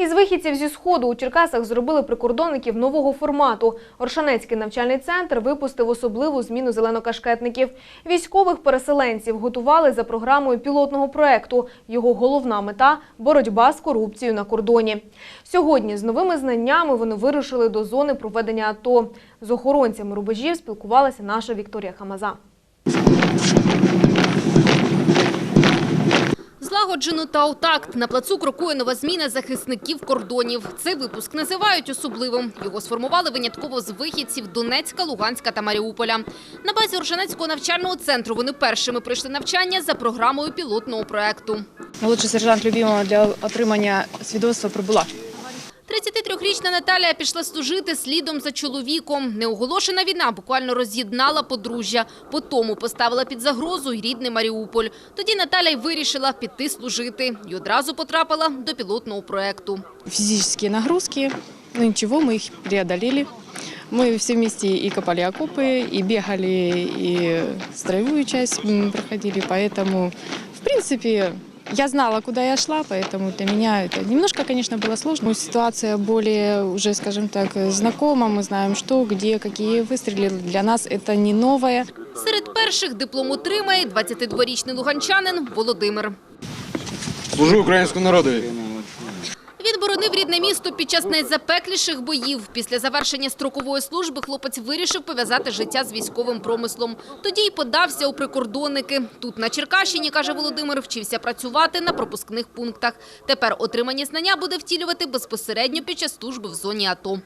Із вихідців зі сходу у Черкасах зробили прикордонників нового формату. Оршанецький навчальний центр випустив особливу зміну зеленокашкетників. Військових переселенців готували за програмою пілотного проекту. Його головна мета боротьба з корупцією на кордоні. Сьогодні з новими знаннями вони вирушили до зони проведення АТО. З охоронцями рубежів спілкувалася наша Вікторія Хамаза. Злагоджено та у такт на плацу крокує нова зміна захисників кордонів. Цей випуск називають особливим. Його сформували винятково з вихідців Донецька, Луганська та Маріуполя. На базі Оршанецького навчального центру вони першими пройшли навчання за програмою пілотного проекту. Молодший сержант Любімова для отримання свідоцтва прибула. 33-річна Наталія пішла служити слідом за чоловіком. Неоголошена війна буквально роз'єднала подружжя. По тому поставила під загрозу й рідний Маріуполь. Тоді Наталя й вирішила піти служити. І одразу потрапила до пілотного проекту. Физические нагрузки, ну ничего, мы их преодолели. Мы все вместе и копали окопы, и бегали, и строевую часть м, проходили, поэтому, в принципе, я знала, куда я шла, поэтому для меня это немножко, конечно, было сложно. Но Ситуация более уже, скажем так, знакома, мы знаем, что, где, какие выстрелы. Для нас это не новое. Серед перших диплом отримає 22-річний луганчанин Володимир. Служу українському народові. Він боронив рідне місто під час найзапекліших боїв. Після завершення строкової служби хлопець вирішив пов'язати життя з військовим промислом. Тоді й подався у прикордонники. Тут на Черкащині, каже Володимир, вчився працювати на пропускних пунктах. Тепер отримані знання буде втілювати безпосередньо під час служби в зоні АТО.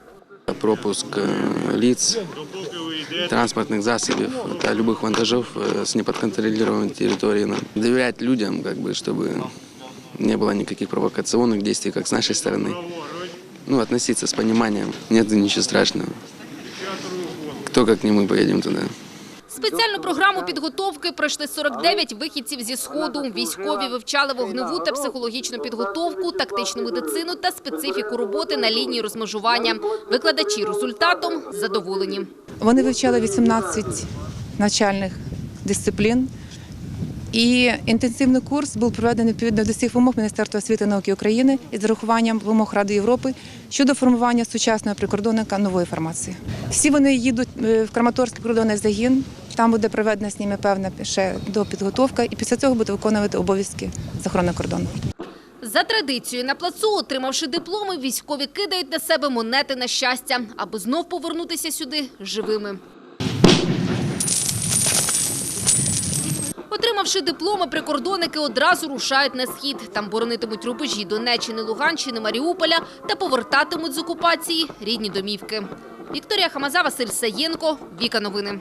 пропуск э, лиц, транспортных засобов, это любых вантажов э, с неподконтролируемой территории. Нам Доверять людям, как бы, чтобы не было никаких провокационных действий, как с нашей стороны. Ну, относиться с пониманием. Нет ничего страшного. Кто как не мы поедем туда. Спеціальну програму підготовки пройшли 49 вихідців зі Сходу. Військові вивчали вогневу та психологічну підготовку, тактичну медицину та специфіку роботи на лінії розмежування. Викладачі результатом задоволені. Вони вивчали 18 навчальних дисциплін. І інтенсивний курс був проведений відповідно до всіх вимог Міністерства освіти і науки України із зарахуванням вимог Ради Європи щодо формування сучасного прикордонника нової формації. Всі вони їдуть е, в Краматорський прикордонний загін. Там буде проведена з ними певна ще допідготовка, і після цього буде виконувати обов'язки з охорони кордону. За традицією на плацу, отримавши дипломи, військові кидають на себе монети на щастя, аби знов повернутися сюди живими. Отримавши дипломи, прикордонники одразу рушають на схід. Там боронитимуть рубежі Донеччини, Луганщини, Маріуполя та повертатимуть з окупації рідні домівки. Вікторія Хамаза, Василь Саєнко, Віка Новини.